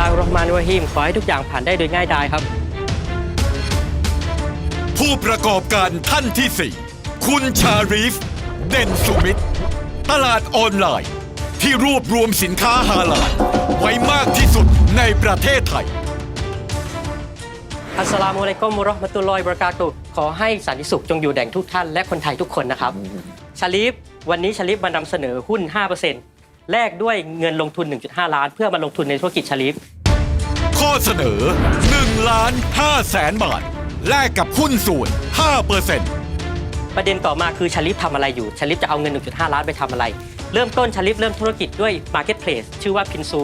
ลาฮิรเราะห์มานิรเราะฮีมขอให้ทุกอย่างผ่านได้โดยง่ายดายครับ ผู้ประกอบการท่านที่ 4 คุณชารีฟ เด่นสุมิตร ตลาดออนไลน์ ที่รวบรวมสินค้าฮาลาลไว้มากที่สุดในประเทศไทย อัสสลามุอะลัยกุมวะเราะห์มะตุลลอฮิวะบะเราะกาตุฮ์ขอให้สันติสุขจงอยู่แด่งทุกท่านและคนไทยทุกคนนะครับชาลีฟวันนี้ชาลีฟมานำเสนอหุ้น 5% แลกด้วยเงินลงทุน 1.5 ล้าน เพื่อมาลงทุนในธุรกิจชาลีฟข้อเสนอ1ล้าน5แสนบาท แลกกับหุ้นส่วน5เปอร์เซ็นต์ประเด็นต่อมาคือชาลิฟทำอะไรอยู่ชาลิฟจะเอาเงิน 1.5 ล้านไปทำอะไร เริ่มต้นชาลิฟเริ่มธุรกิจด้วย Marketplace ชื่อว่าพินซู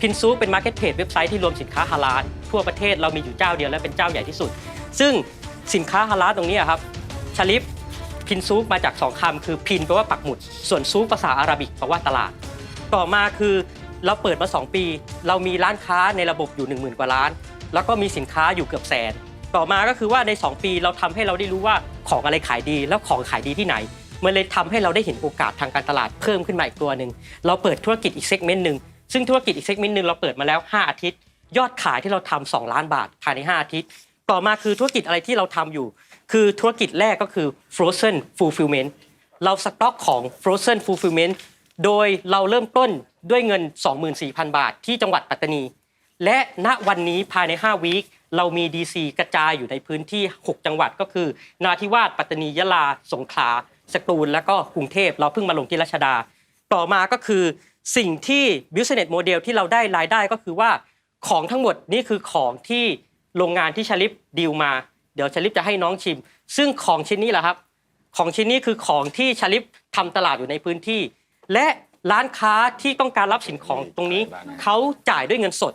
พินซูเป็น Marketplace เว็บไซต์ที่รวมสินค้าฮาลาลทั่วประเทศเรามีอยู่เจ้าเดียวและเป็นเจ้าใหญ่ที่สุด ซึ่งสินค้าฮาลาลตรงนี้อะครับชาลิฟพินซูมาจากสองคำคือพินแปลว่าปักหมุด ส่วนซูภาษาอาหรับิกแปลว่าตลาด ต่อมาคือเราเปิดมา 2 ปี เรามีร้านค้าในระบบอยู่ 1 0,000 กว่าร้าน แล้วก็มีสินค้าอยู่เกือบแสน ต่อมาก็คือว่าใน 2 ปีเราทำให้เราได้รู้ว่าของอะไรขายดี แล้วของขายดีที่ไหนมันเลยทำให้เราได้เห็นโอกาสทางการตลาดเพิ่มขึ้นมาอีกตัวหนึ่งเราเปิดธุรกิจอีกเซกเมนต์หนึ่งซึ่งธุรกิจอีกเซกเมนต์หนึ่งเราเปิดมาแล้ว 5 อาทิตย์ ยอดขายที่เราทำ2ล้านบาทภายใน 5 อาทิตย์ ต่อมาคือธุรกิจอะไรที่เราทำอยู่ คือธุรกิจแรกก็คือ frozen fulfillment เราสต็อกของ frozen fulfillment โดยเราเริ่มต้นด้วยเงิน 24,000 บาทที่จังหวัดปัตตานี และณวันนี้ภายใน 5 วีคเรามี DC กระจายอยู่ในพื้นที่ 6 จังหวัดก็คือ นาทิวาสปัตตานียะลา สงขลาสตูล แล้วก็กรุงเทพเราเพิ่งมาลงที่รัชดา ต่อมาก็คือสิ่งที่ business model ที่เราได้รายได้ก็คือว่าของทั้งหมดนี่คือของที่โรงงานที่ชลิปดีลมา เดี๋ยวชลิปจะให้น้องชิม ซึ่งของชิ้นนี้แหละครับ ของชิ้นนี้คือของที่ชลิปทำตลาดอยู่ในพื้นที่ และร้านค้าที่ต้องการรับสินของตรงนี้ เขาจ่ายด้วยเงินสด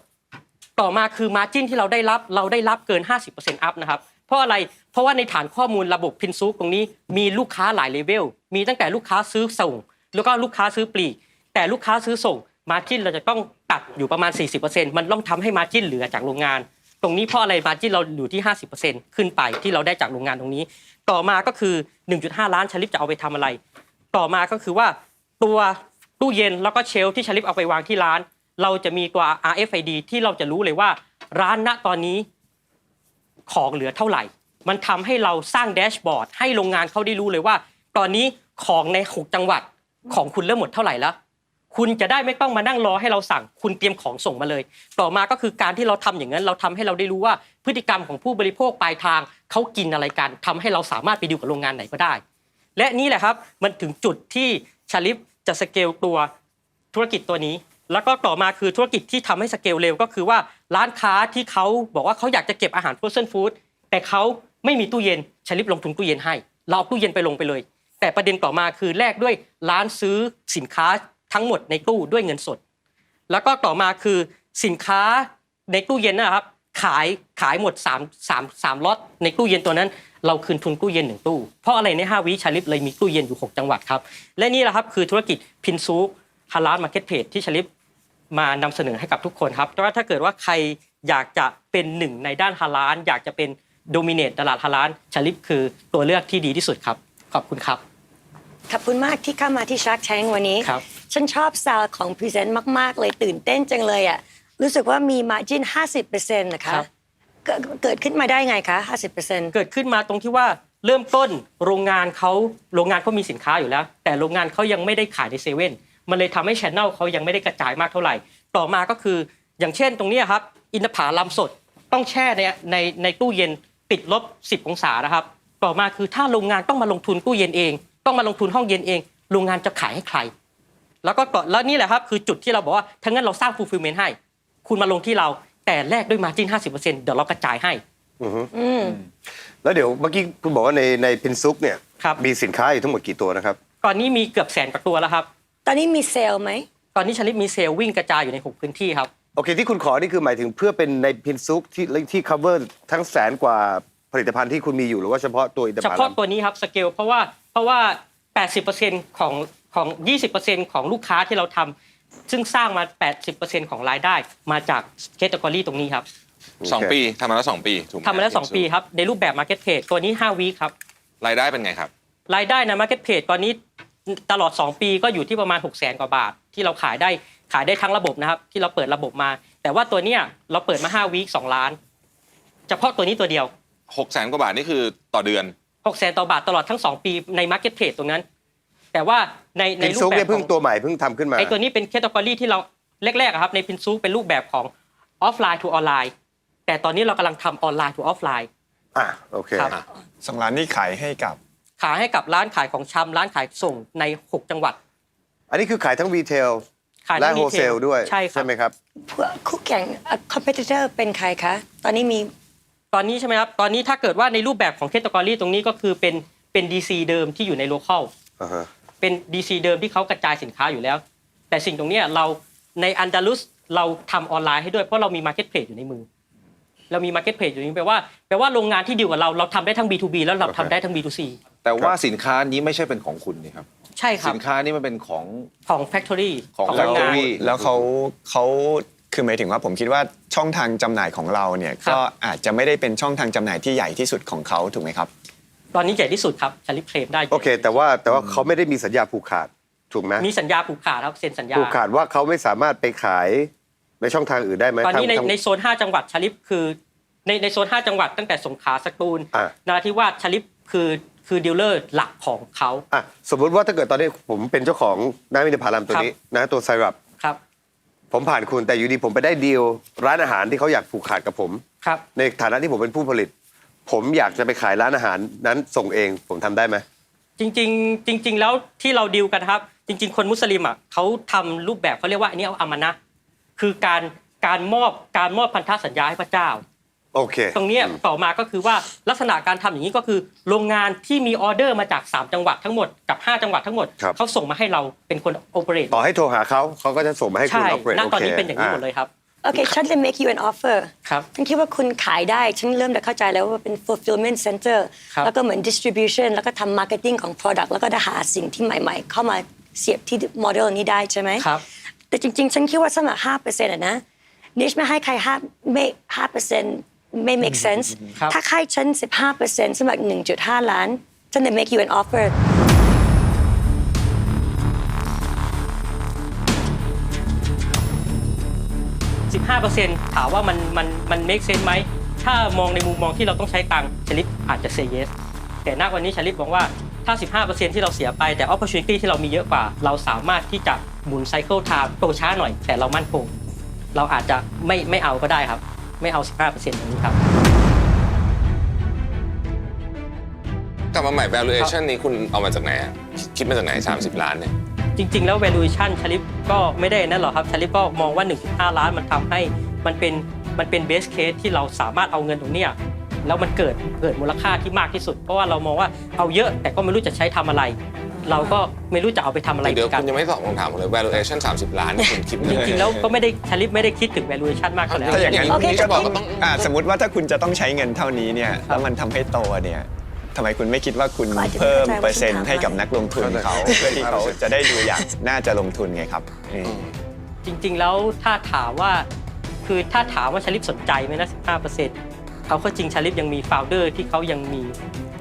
ต่อมาคือมาจิ้นที่เราได้รับเราได้รับเกิน 50%อัพนะครับ เพราะอะไรเพราะว่าในฐานข้อมูลระบบพินซูตรงนี้ มีลูกค้าหลายเลเวลมีตั้งแต่ลูกค้าซื้อส่ง แล้วก็ลูกค้าซื้อปลีก แต่ลูกค้าซื้อส่ง มาจิ้นเราจะต้องตัดอยู่ประมาณ 40%มันต้องทำให้มาจิ้นเหลือจากโรงงาน ตรงนี้เพราะอะไรมาจิ้นเราอยู่ที่ 50%ขึ้นไปที่เราได้จากโรงงานตรงนี้ ต่อมาก็คือ 1.5 ล้านชลิปจะเอาไปทำอะไร ต่อมาก็คือว่า ตัวตู้เย็นแล้วก็เชลฟ์ที่ชลิปเอาไปวางที่ร้าน เราจะมีตัว RFID ที่เราจะรู้เลยว่า ร้านณตอนนี้ของเหลือเท่าไหร่ มันทำให้เราสร้างแดชบอร์ดให้โรงงานเขาได้รู้เลยว่า ตอนนี้ของในหกจังหวัดของคุณเริ่มหมดเท่าไหร่แล้ว คุณจะได้ไม่ต้องมานั่งรอให้เราสั่ง คุณเตรียมของส่งมาเลย ต่อมาก็คือการที่เราทำอย่างนั้น เราทำให้เราได้รู้ว่าพฤติกรรมของผู้บริโภคปลายทางเขากินอะไรกันทำให้เราสามารถไปดูกับโรงงานไหนก็ได้ และนี่แหละครับมันถึงจุดที่ชาลิฟ จะสเกลตัวธุรกิจตัวนี้ แล้วก็ต่อมาคือธุรกิจที่ทำให้สเกลเร็วก็คือว่าร้านค้าที่เขาบอกว่าเขาอยากจะเก็บอาหาร frozen food แต่เขาไม่มีตู้เย็นชลิฟลงทุนตู้เย็นให้ เราเอาตู้เย็นไปลงไปเลย แต่ประเด็นต่อมาคือแลกด้วยร้านซื้อสินค้าทั้งหมดในตู้ด้วยเงินสด แล้วก็ต่อมาคือสินค้าในตู้เย็นนะครับ ขายขายหมด3 3 3ล็อตในตู้เย็นตัวนั้น เราคืนทุนตู้เย็นหนึ่งตู้ เพราะอะไรใน 5 วิชาลิฟเลยมีตู้เย็นอยู่ 6 จังหวัดครับ และนี่แหละครับคือธุรกิจพินซูฮาลาลมาร์เก็ตเพจที่ชาลิฟมานำเสนอให้กับทุกคนครับแต่ว่าถ้าเกิดว่าใครอยากจะเป็นหนึ่งในด้านฮาลาลอยากจะเป็นโดมิเนตตลาดฮาลาลชาลิฟคือตัวเลือกที่ดีที่สุดครับ ขอบคุณครับขอบคุณมากที่เข้ามาที่ชักแชงวันนี้ครับฉันชอบซาวของพรีเซนต์มาก ๆ เลยตื่นเต้นจังเลยอะ รู้สึกว่ามีมาจิน50%นะคะครับ เกิดเกิดขึ้นมาได้ไงคะ 50%เกิดขึ้นมาตรงที่ว่าเริ่มต้นโรงงานเขาโรงงานเขามีสินค้าอยู่แล้ว แต่โรงงานเขายังไม่ได้ขายในเซเว่นมันเลยทำให้ชแนลเขายังไม่ได้กระจายมากเท่าไหร่ ต่อมาก็คืออย่างเช่นตรงเนี้ยครับ อินทผลัมสดต้องแช่ในในในตู้เย็นติดลบ 10 องศานะครับ ต่อมาคือถ้าโรงงานต้องมาลงทุนตู้เย็นเอง ต้องมาลงทุนห้องเย็นเอง โรงงานจะขายให้ใคร แล้วก็ต่อแล้วนี่แหละครับคือจุดที่เราบอกว่าถ้างั้นเราสร้าง fulfillment ให้ คุณมาลงที่เราแต่แลกด้วยมาจิ้น 50%เดี๋ยวเรากระจายให้ อืม แล้วเดี๋ยวเมื่อกี้คุณบอกว่าในในพินซุกเนี่ยครับ มีสินค้าอยู่ทั้งหมดกี่ตัวนะครับ ตอนนี้มีเกือบแสนกว่าตัวแล้วครับ ตอนนี้มีเซลล์ไหม ตอนนี้ชลิปมีเซลล์วิ่งกระจายอยู่ใน6พื้นที่ครับ โอเคที่คุณขอนี่คือหมายถึงเพื่อเป็นในพินซุกที่ที่ cover ทั้งแสนกว่าผลิตภัณฑ์ที่คุณมีอยู่หรือว่าเฉพาะตัวอินทเฉผพาะลัมตัวนี้ครับสเกลเพราะว่าเพราะว่า 80%ของของ 20%ของลูกค้าที่เราทำ ซึ่งสร้างมา 80%ของรายได้มาจากแคตตากรีตรงนี้ครับสองปีทำมาแล้วสองปีถูกไหทำมาแล้ว 2 ปีครับ ในรูปแบบ Market Page ตัวนี้5วีคครับ รายได้เป็นไงครับ รายได้ใน Market Page ตอนนี้ตลอด 2 ปีก็อยู่ที่ประมาณ 6 0 0 0 0 0กว่าบาท ที่เราขายได้ขายได้ทั้งระบบนะครับ ที่เราเปิดระบบมา แต่ว่าตัวเนี้ยเราเปิดมา5วีค2ล้าน เฉพาะตัวนี้ตัวเดียวหกแสนกว่าบาทนี่คือต่อเดือน6 0 0 0 0 0ต่อบาทตลอดทั้ง 2 ปีใน Market Place ตรงนั้น แต่ว่าในในพินรูซุปกแบเนี่ยบขเพิ่องงตัวใหม่เพิ่งทำขึ้นมา ไอตัวนี้เป็นแคตตากรีที่เราแรกๆอะครับในพินซูเป็นรูปแบบของออฟไลน์ to ออนไลน์แต่ตอนนี้เรากำลังทำออนไลน์ to ออฟไลน์ อะโอเค ครับ สองร้านนี้ขายให้กับ ขายให้กับร้านขายของชำร้านขายส่งใน 6 จังหวัด อันนี้คือขายทั้งรีเทลขายและทั้งโฮ retail เซลด้วยใช่ครับ ไหมครับคู่แข่งคอมเพติเตอร์เป็นใครคะ ตอนนี้มี ตอนนี้ใช่ไหมครับ ตอนนี้ถ้าเกิดว่าในรูปแบบของแคตตากรีตรงนี้ก็คือเป็นเป็น DC เดิมที่อยู่ในโลเคอล อ่าฮะ เป็น DC เดิมที่เขากระจายสินค้าอยู่แล้ว แต่สิ่งตรงเนี้ยเราในอันดาลุสเราทำออนไลน์ให้ด้วยเพราะเรามีมาร์เก็ตเพล e อยู่ในมือ เรามีมาร์เก็ตเพล e อยู่นี้แปลว่าแปลว่าโรงงานที่ดีลกับเราเราทำได้ทั้ง B2B แล้วเราทำได้ทั้ง B2C แต่ว่าสินค้านี้ไม่ใช่เป็นของคุณนี่ครับ ใช่ครัสิบนค้านี้มันเป็นของ ของ Factory ของโรงแล้วงาน Factory แล้วเขาเขาคือหมายถึงว่าผมคิดว่าช่องทางจำหน่ายของเราเนี่ยครับ ก็อาจจะไม่ได้เป็นช่องทางจำหน่ายที่ใหญ่ที่สุดของเขาถูกไหมครับ ตอนนี้ใหญ่ที่สุดครับชลิปเคลมได้โอเค แต่ว่าแต่ว่าเขาไม่ได้มีสัญญาผูกขาดถูกไหมมีสัญญาผูกขาดครับเซ็นสัญญาผูกขาดว่าเขาไม่สามารถไปขายในช่องทางอื่นได้ไหมตอนนี้ในทำในโซน 5 จังหวัดชลิปคือ ในในโซน 5 จังหวัดตั้งแต่สงขลาสตูลอะนราธิวาสชลิปคือคือดีลเลอร์หลักของเขาอะสมมุติว่าถ้าเกิดตอนนี้ผมเป็นเจ้าของน้ำมินทผลัมตัวนี้นะตัวไซรัปครับ ผมผ่านคุณแต่อยู่ดีผมไปได้ดีลร้านอาหารที่เขาอยากผูกขาดกับผมครับในฐานะที่ผมเป็นผู้ผลิต ผมอยากจะไปขายร้านอาหารนั้นส่งเองผมทำได้ไหม จริงๆ จริง ๆ แล้วที่เราดีลกันครับ จริง ๆ คนมุสลิมอะเขาทำรูปแบบเขาเรียกว่าอันนี้เอาอามานะห์คือการการมอบการมอบพันธสัญญาให้พระเจ้า โอเค ตรงเนี้ยต่อมาก็คือว่าลักษณะการทำอย่างนี้ก็คือ โรงงานที่มีออเดอร์มาจาก 3 จังหวัดทั้งหมดกับ 5 จังหวัดทั้งหมดครับ เขาส่งมาให้เราเป็นคนโอเปเรตต่อให้โทรหาเขาเขาก็จะส่งมาให้คุณใช่ออเปเรตณโอตอนเคนี้เป็นอย่างนี้หมดเลยครับ โอเคฉันจะ make you an offer ครับฉันคิดว่าคุณขายได้ ฉันเริ่มจะเข้าใจแล้วว่าเป็น fulfillment center ครับ แล้วก็เหมือน distribution แล้วก็ทำ marketing ของ product แล้วก็จะหาสิ่งที่ใหม่ๆ เข้ามาเสียบที่โมเดลนี้ได้ใช่ไหมครับ แต่จริงๆ ฉันคิดว่าสำหรับ5%อะนะนิชไม่ให้ใคร5ไม่5%ไม่ make sense ครับ ถ้าให้ฉัน15%สำหรับ1.5ล้านฉันจะ make you an offer 5%ถามว่ามันมันมัน make sense ไหมถ้ามองในมุมมองที่เราต้องใช้ตังค์ชลิปอาจจะ say yes แต่ณวันนี้ชลิปบอกว่าถ้า 15%ที่เราเสียไปแต่ opportunity ที่เรามีเยอะกว่า เราสามารถที่จะหมุน cycle time โตช้าหน่อย แต่เรามั่นคงเราอาจจะไม่ไม่เอาก็ได้ครับ ไม่เอา 15%ตรงนี้ครับ กลับมาใหม่ valuation นี้คุณเอามาจากไหนอะคิดมาจากไหน 30 ล้านเนี่ย จริง ๆ แล้ว valuation ชลิปก็ไม่ได้นั่นหรอกครับชลิปก็มองว่า 1.5 ล้านมันทำให้มันเป็นมันเป็น best case ที่เราสามารถเอาเงินตรงเนี้ยแล้วมันเกิดเกิดมูลค่าที่มากที่สุด เพราะว่าเรามองว่าเอาเยอะแต่ก็ไม่รู้จะใช้ทำอะไร เราก็ไม่รู้จะเอาไปทำอะไรเดี๋ยวกัคุณยังไม่ตอบคำถามผมเลย valuation 30 ล้านนี่คุณคิดมาจจากไหนริงๆแล้วก็ไม่ได้ชลิปไม่ได้คิดถึง valuation มากเท่าไหร่ถ้าอย่างนั้นโอเคก็ต้องก็ต้องอ่าสมมติว่าถ้าคุณจะต้องใช้เงินเท่านี้เนี่ยแล้วมันทำให้โตเนี่ย ทำไมคุณไม่คิดว่าคุณก็อาจจะไม่เพิ่มเข้าใจว่าเปอร์เซ็นฉันต์ถามให้กับนักลงทุนเขาเพื่อที่เขาจะได้ดูอยากน่าจะลงทุนไงครับอืมจริงๆแล้วถ้าถามว่าคือถ้าถามว่าชลิปสนใจไหมนะ15%เอาเข้าจริงชลิปยังมี founder ที่เขายังมี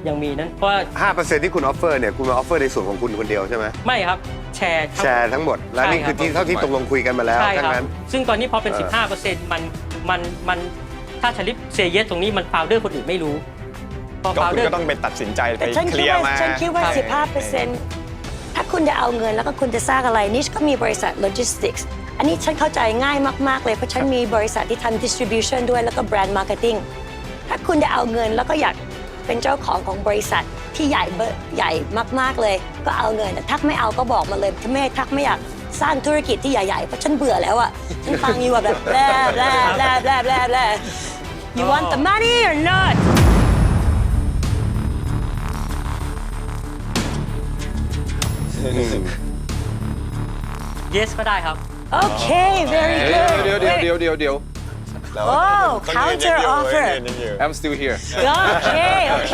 ยังมีนั้นเพราะว่า5%ที่คุณออฟเฟอร์เนี่ยคุณมาออฟเฟอร์ในส่วนของคุณคนเดียวใช่ไหมไม่ครับแชร์ทั้งแชร์ทั้งหมด และนี่คือที่เท่าที่ตกลงคุยกันมาแล้วใช่ทั้ครังบนั้น ซึ่งตอนนี้พอเป็นเออ15%มันมันมันถ้าชลิปเซเยสตรงนี้มันฟาวเดอร์คนอื่นไม่รู้พอ ก็ฟาวคุณเดอร์ก็ต้องไปตัดสินใจไปแต่ฉันเคคิดลียร์ว่ามาฉันคิดว่าครับ15%ถ้าคุณจะเอาเงินแล้วก็คุณจะสร้างอะไรนิชก็มีบริษัทโลจิสติกส์อันนี้ฉันเข้าใจง่ายมาก ๆ เลย เพราะฉันมีบริษัทที่ทำ distribution ด้วยแล้วก็แบรนด์ marketing ถ้าคุณจะเอาเงินแล้วก็อยากเป็นเจ้าของของบริษัทที่ใหญ่เบอร์ใหญ่มาก ๆ เลย ก็เอาเงินแต่ถ้าไม่เอาก็บอกมาเลยถ้าไม่ทักไม่อยากสร้างธุรกิจที่ใหญ่ ๆ เพราะฉันเบื่อแล้วอะฉันฟังอยู่อะแบบแบลแบลแบลแบลแบลแบล You want the money or not เยสก็ได้ครับ Okay, very เดี๋ยว good. เดี๋ยวเดี๋ยวเดี๋ยวเดี๋ยวเดี๋ยว Oh, counter offer. I'm still here โอเคโอเค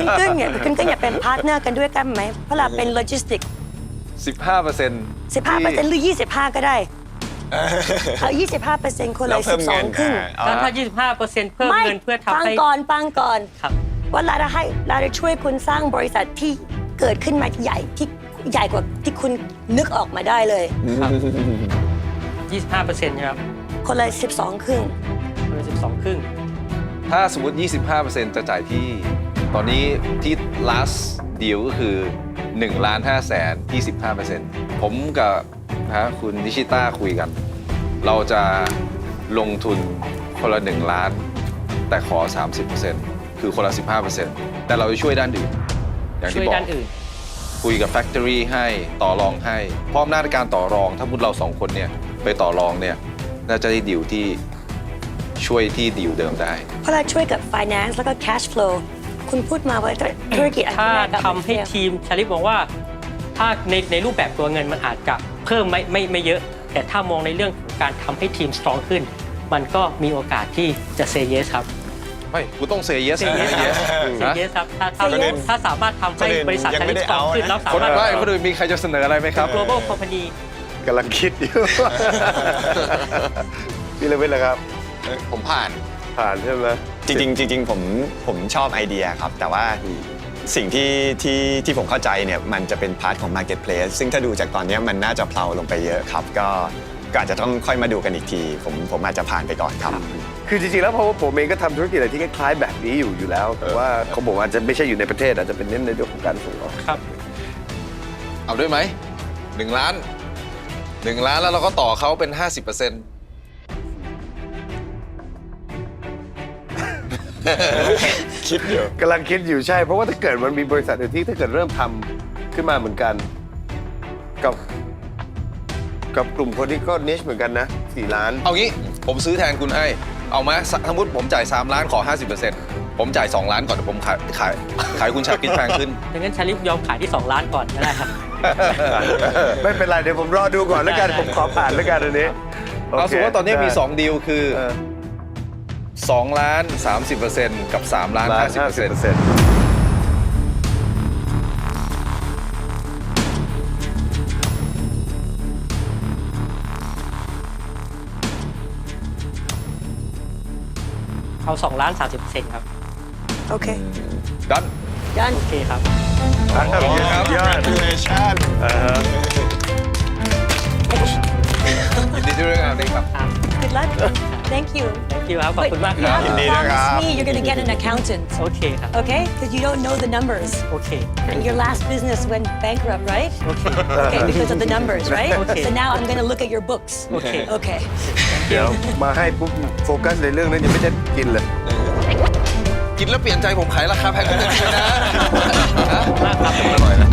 คุณกึ้งเนี่ยคุณกึ้งอยากเป็นพาร์ทเนอร์กันด้วยกันไหมเพราะเราเป็นโลจิสติก15เปอร์เซ็นต์15เปอร์เซ็นต์หรือ 25 ก็ได้เอา25เปอร์เซ็นต์คนเราละเพิ่มเงิน12ครึ่ง อ่าถ้าถ้า 25%เพิ่มไม่เงินเพื่อฟัทำงให้ก่อนฟังก่อนครับ ว่าเราจะให้เราจะช่วยคุณสร้างบริษัทที่เกิดขึ้นมาใหญ่ที่ ใหญ่กว่าที่คุณนึกออกมาได้เลย 25เปอร์เซ็นต์ครับคนละ12 ครึ่ง คนละ12 ครึ่ง ถ้าสมมติ 25%จะจ่ายที่ ตอนนี้ที่ last deal ก็คือ1ล้าน5แสน25%ผมกับฮะคุณนิชิต้าคุยกัน เราจะลงทุนคนละ 1 ล้าน แต่ขอ 30%คือคนละ 15%แต่เราจะช่วยด้านอื่น อย่างช่ที่วยบอก ด้านอื่น คุยกับ Factory ให้ต่อรองให้พร้อมหน้าจในการต่อรอง ถ้ามุดเราสองคนเนี่ยไปต่อรองเนี่ยน่าจะได้ดีลที่ช่วยที่ดีลเดิมได้ เพราะเราช่วยกับ finance แล้วก็ cash flow คุณพูดมาว่าธุรกิจอันถ้าแรกกับทำให้ทีมชาลิปมองว่า ถ้าในในรูปแบบตัวเงินมันอาจจะเพิ่มไม่ไม่ไม่เยอะ แต่ถ้ามองในเรื่องของการทำให้ทีม strong ขึ้น มันก็มีโอกาสที่จะ say yes ครับ ไม่กูต้อง say yes say yes ครับ say นะ yes ครับถ้าถ้า Say yes ถ้าสามารถทำให้บริษัทยังชาไม่ลิปได้ strong เอานะ ขึ้นแล้วสาคนมารถ ไม่คนอื่นมีใครจะเสนออะไรไหมครับ global company กำลังคิดอยู่ พี่เลเวนล่ะครับ ผมผ่าน ผ่านใช่ไหม จริงๆจริงๆผมผมชอบไอเดียครับ แต่ว่าสิ่งที่ที่ที่ผมเข้าใจเนี่ยมันจะเป็นพาร์ทของ Marketplace ซึ่งถ้าดูจากตอนเนี้ยมันน่าจะเพลาลงไปเยอะครับ ก็ก็อาจจะต้องค่อยมาดูกันอีกที ผมผมอาจจะผ่านไปก่อนครับ คือจริงๆแล้วเพราะว่าผมเองก็ทำธุรกิจอะไรที่คล้ายๆแบบนี้อยู่อยู่แล้ว แต่ว่าเขาบอกว่าอาจจะไม่ใช่อยู่ในประเทศอาจจะเป็นเน้นในเรื่องของการส่งออกครับ เอาด้วยไหมหนึ่งล้านหนึ่งล้านแล้วเราก็ต่อเขาเป็น 50%คิดอยู่กำลังคิดอยู่ใช่ เพราะว่าถ้าเกิดมันมีบริษัทอื่นที่ถ้าเกิดเริ่มทำขึ้นมาเหมือนกัน กับ กับกลุ่มคนที่ก็นิชเหมือนกันนะสี่ล้าน เอางี้ผมซื้อแทนคุณให้ เอาไหมสสมมติผมจ่าย 3 ล้านขอ 50%ผมจ่าย 2 ล้านก่อนเดี๋ยวผมขายขายขายคุณชาคิดแพงขึ้น ดังนั้นชาลิปยอมขายที่ 2 ล้านก่อนก็ได้ครับ ไม่เป็นไรเดี๋ยวผมรอดูก่อนแล้วกัน ได้ ผมขอผ่านแล้วกันอันนี้เอาสมมติว่าตอนนี้มี ได้2 ดีลคือ เออ2 ล้าน 30%กับ 3 ล้าน ล้านห้าสิบเปอร์เซ็น50%ต์ เอา2ล้าน30เปอร์เซ็นต์ครับ โอเค ดันยัน โอเคครับครับยอด Congratulations ยินดีด้วยนะครับ ครับ good luck thank you thank you ครับ ขอบคุณมาก But ค you รับ have to ยินดีด้วยครับ promise me you're going to get an accountant โอเคครับ okay because you don't know the numbers โอเค your last business went bankrupt right โอเค okay because of the numbers right Okay. so now I'm going to look at your books Okay. okay เดี๋ยวมาให้ปุ๊บโฟกัสในเรื่องนั้นยังไม่ได้กินเลย กินแล้วเปลี่ยนใจผมขายราคาแพงขึ้นเลยนะ มากครับ อร่อยนะ